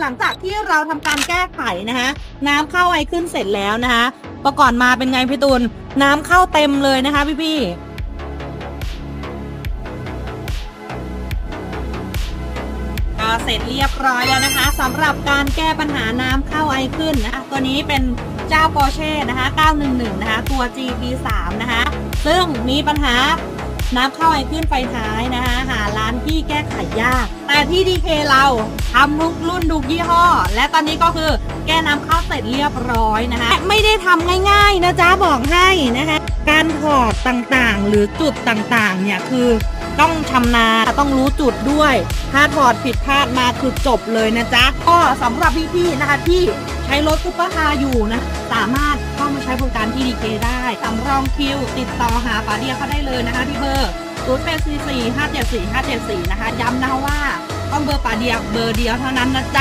หลังจากที่เราทำการแก้ไขนะคะน้ำเข้าไอขึ้นเสร็จแล้วนะคะประก่อนมาเป็นไงพี่ตูนน้ำเข้าเต็มเลยนะคะพี่พี่เสร็จเรียบร้อยแล้วนะคะสำหรับการแก้ปัญหาน้ำเข้าไอขึ้นนะคะตัวนี้เป็นเจ้า Porsche นะคะ 911 นะคะ ตัว GP3 นะคะ ซึ่งมีปัญหาน้ำเข้าไอขึ้นไฟท้ายนะคะ หาร้าน แก้ไขยาก แต่ที่ดีเคเราทำทุกรุ่นทุกยี่ห้อ และตอนนี้ก็คือแก้น้ำข้าวเสร็จเรียบร้อยนะคะ ไม่ได้ทำง่ายๆนะจ๊ะบอกให้นะคะ การถอดต่างๆ หรือจุดต่างๆ เนี่ยคือต้องชำนาญต้องรู้จุดด้วย ถ้าถอดผิดพลาดมาคือจบเลยนะจ๊ะ ก็สำหรับพี่ๆนะคะที่ใช้รถซุปเปอร์คาร์อยู่นะ สามารถเข้ามาใช้บริการที่ดีเคได้สำรองคิว ติดต่อหาป๋าเดียเขาได้เลยนะคะที่เบอร์ 0 8 4 4 5 7 4 5 7 4นะคะ ย้ำนะคะว่าต้องเบอร์ป่าเดียวเบอร์เดียวเท่านั้นนะจ๊ะ